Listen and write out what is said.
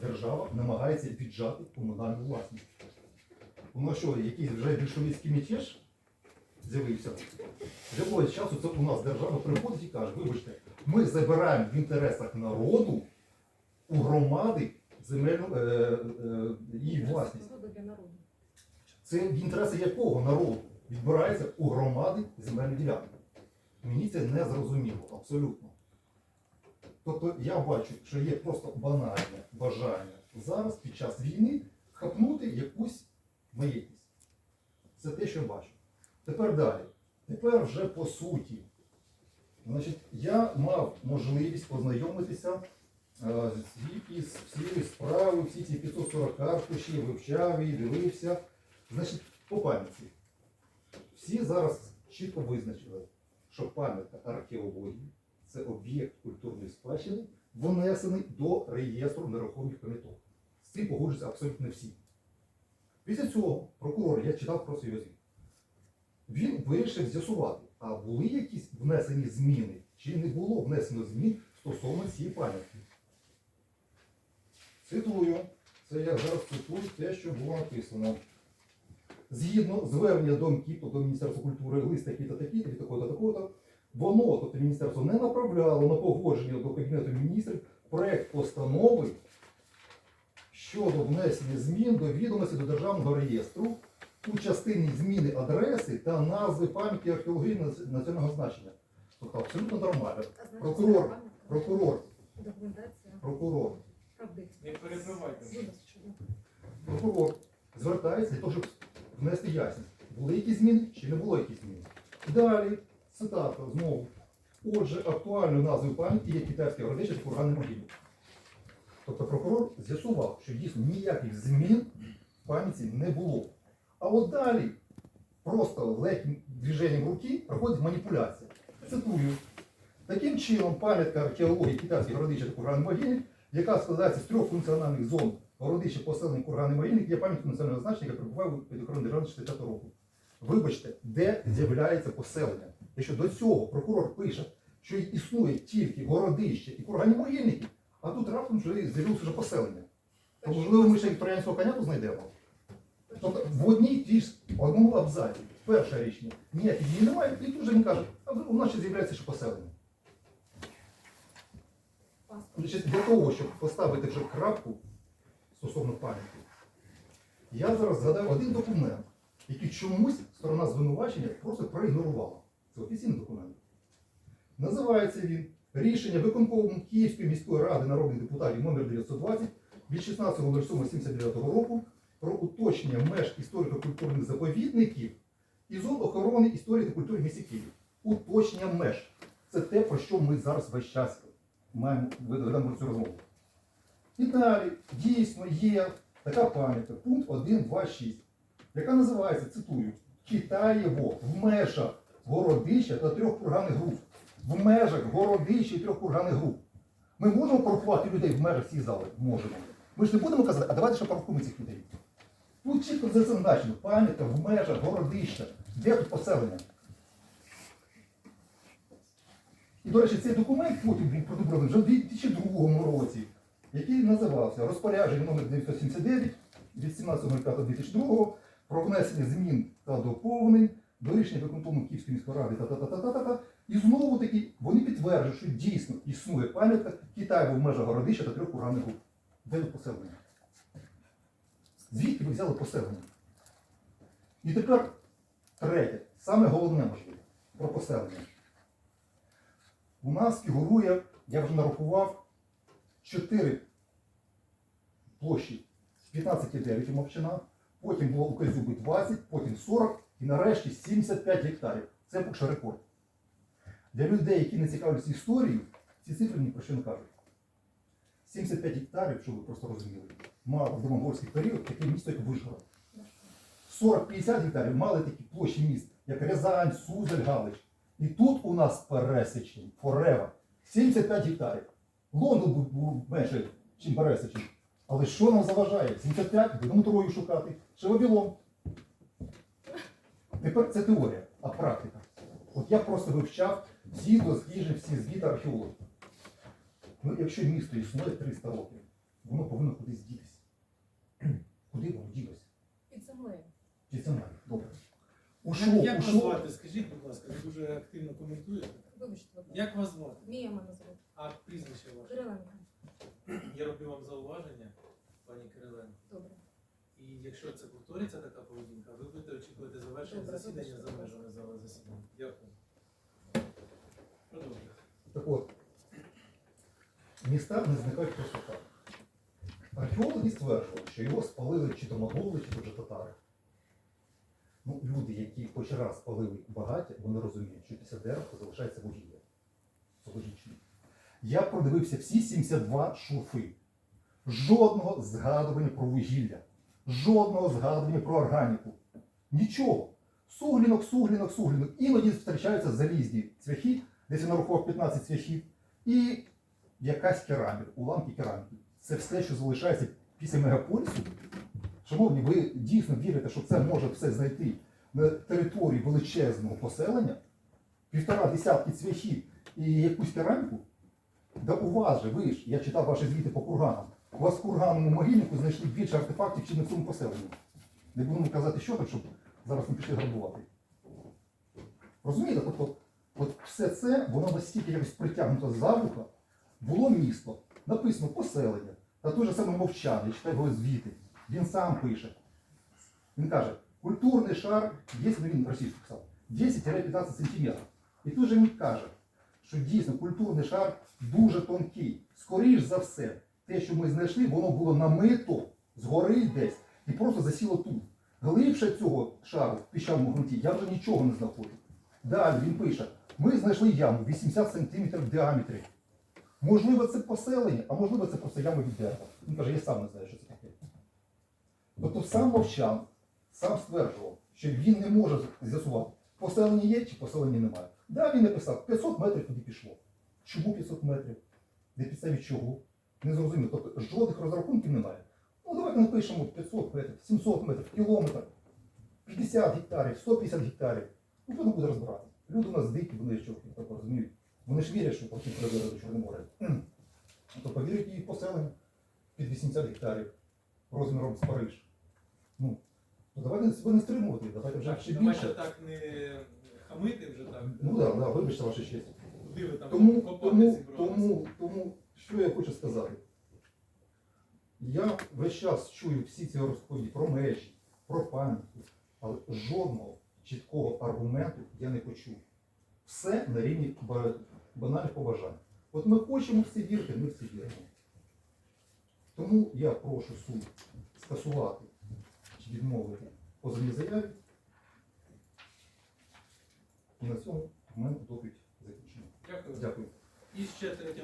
держава намагається віджати комунальну власність. Воно що, якийсь вже більшовицький мятеж з'явився? З якогось часу це у нас держава приходить і каже, вибачте, ми забираємо в інтересах народу у громади земельну е, е, її власність. Це в інтереси якого народу відбирається у громади земельні ділянки. Мені це не зрозуміло абсолютно. Тобто я бачу, що є просто банальне бажання зараз під час війни хапнути якусь маєтність. Це те, що бачу. Тепер далі. Тепер вже по суті. Значить, я мав можливість познайомитися е, із всією справою, всі ці 540 аркушів, вивчав її, дивився. Значить, по пам'ятці. Всі зараз чітко визначили, що пам'ятка археології це об'єкт культурної спадщини, внесений до реєстру нерухомих пам'яток. З цим погоджуються абсолютно всі. Після цього прокурор, я читав про свій він вирішив з'ясувати, а були якісь внесені зміни, чи не було внесено змін стосовно цієї пам'ятки. Цитую, це я зараз цитую те, що було написано. Згідно звернення до МКІПу, до Міністерства культури, лист такий-то такий, від такого-то такого-то, воно, тобто міністерство, не направляло на погодження до Кабінету міністрів проект постанови щодо внесення змін до відомості до Державного реєстру у частині зміни адреси та назви пам'ятки археології національного значення. Тобто абсолютно нормально. Прокурор, Прокурор, прокурор, Не перебивайте. Прокурор звертається для того, щоб внести ясність, були якісь зміни чи не було якісь зміни. Далі, цитата знову. Отже, актуальною назвою пам'ятки є китайське городище курганний могилі. Тобто прокурор з'ясував, що дійсно ніяких змін в пам'ятці не було. А от далі просто легким движенням руки проходить маніпуляція. Цитую. Таким чином, пам'ятка археології китайських городища та курганний могильник, яка складається з трьох функціональних зон городища поселення курганний могильник, є пам'яткою національного значення, яка перебуває під охороною держави 65 року. Вибачте, де з'являється поселення? Якщо до цього прокурор пише, що існує тільки городище і курганні могильники, а тут раптом вже з'явилося вже поселення. То можливо ми ще і троянського коня тут знайдемо. Тобто в одній тій ж одному абзаці, перше рішення, ніяких дій немає, і тут же він каже, а у нас ще з'являється ще поселення. Значить, для того, щоб поставити вже крапку стосовно пам'яті, я зараз згадаю один документ, який чомусь сторона звинувачення просто проігнорувала. Це офіційний документ. Називається він Рішення виконкому Київської міської ради народних депутатів номер 920 від 16.07.79 року про уточнення меж історико-культурних заповідників і зон охорони історії та культури в місті Києві. Уточнення меж. Це те, про що ми зараз весь час маємо ведемо цю розмову. І далі дійсно є така пам'ятка, пункт 1.2.6, яка називається, цитую, Китаєво в межах городища та трьох курганних груп. В межах городища і трьох курганних груп. Ми можемо порахувати людей в межах цієї зали? Можемо. Ми ж не будемо казати, а давайте ще порахуємо цих людей. Тут чітко зазначено, пам'ятка в межах городища. Де тут поселення? І, до речі, цей документ потім був продубльований вже в 2002 році, який називався розпорядження номер 979 від 17.05.2002 про внесення змін та доповнень до рішення виконкому Київської міської ради та-та-та-та-та-та. І знову таки вони підтверджують, що дійсно існує пам'ятка Китаю в межах городища та трьох курганних груп. Де ви поселення? Звідки ви взяли поселення? І тепер третє, саме головне можливо, про поселення. У нас фігурує, я вже нарахував, 4 площі з 15,9 у Мовчина, потім було у Козюби 20, потім 40 і нарешті 75 гектарів. Це поки що рекорд. Для людей, які не цікавляться історією, ці цифри ні про що не кажуть. 75 гектарів, щоб ви просто розуміли, мало в домогорський період таке місто, як Вишгород. 40-50 гектарів мали такі площі міст, як Рязань, Сузель, Галич. І тут у нас пересічні, форева, 75 гектарів. Лондон був, був менше, ніж пересічний. Але що нам заважає? 75, будемо Трою шукати. Ще Вавилон. Тепер це теорія, а практика. От я просто вивчав всі дослідження, всі звіти археологів. Ну, якщо місто існує 300 років, воно повинно кудись дітися. Куди воно ділося? Під землею. Чи це має? Добре. Як, Ушло, вас звати? Скажіть, будь ласка, ви дуже активно коментуєте. Вибачте, будь ласка. Як вас звати? Мія мене звуть. А прізвище ваше? Кириленко. Я роблю вам зауваження, пані Кириленко. Добре. І якщо це повториться така поведінка, ви будете очікувати завершення Добре, засідання за межами зали засідання. Дякую. Продовжуйте. Так от, міста не зникають просто так. Археологи стверджували, що його спалили чи то монголи, чи то вже татари. Ну, люди, які хоч раз спалили багаття, вони розуміють, що після дерева залишається вугілля. Це логічно. Я продивився всі 72 шурфи. Жодного згадування про вугілля, жодного згадування про органіку. Нічого. Суглінок, суглінок, суглінок. Іноді зустрічаються залізні цвяхи, десь я нарахував 15 цвяхів, і якась кераміка, уламки кераміки. Це все, що залишається після мегаполісу. Шановні, ви дійсно вірите, що це може все знайти на території величезного поселення, півтора десятки цвяхів і якусь кераміку? Да у вас же, ви ж, я читав ваші звіти по курганам. У вас в курганному могильнику знайшли більше артефактів, ніж на цьому поселенні. Не будемо казати, що там, щоб зараз не пішли грабувати. Розумієте? Тобто, от все це, воно настільки якось притягнуто за вуха. Було місто, написано поселення, та той же самий мовчан, я читаю його звіти. Він сам пише. Він каже, культурний шар, є, ну він російською писав, 10-15 сантиметрів. І тут же він каже, що дійсно культурний шар дуже тонкий. Скоріш за все, те, що ми знайшли, воно було намито згори десь і просто засіло тут. Глибше цього шару в піщаному ґрунті я вже нічого не знаходжу. Далі він пише: ми знайшли яму 80 см в діаметрі. Можливо, це поселення, а можливо, це просто яма від дерева. Він каже, я сам не знаю, що це таке. Тобто сам мовчан сам стверджував, що він не може з'ясувати, поселення є чи поселення немає. Да, він написав, 500 метрів туди пішло. Чому 500 метрів? На підставі чого? Не зрозуміло. Тобто жодних розрахунків немає. Ну, давайте напишемо 500 метрів, 700 метрів, кілометр, 50 гектарів, 150 гектарів. Ну, хто не буде розбиратися? Люди у нас дикі, вони що так розуміють. Вони ж вірять, що проти привели до Чорне море. То повірять її поселення під 80 гектарів розміром з Париж. Ну, то давайте себе не стримувати, давайте вже ще давайте більше. так не хамити вже так. Ну так, да, вибачте ваша честь. Куди ви там Тому, тому, тому, тому, що я хочу сказати? Я весь час чую всі ці розповіді про межі, про пам'ятки, але жодного чіткого аргументу я не почув. Все на рівні банальних побажань. От ми хочемо в це вірити, ми в це віримо. Тому я прошу суд скасувати чи відмовити позовній заяві. І на цьому в мене доповідь закінчена. Дякую. Дякую. І ще третя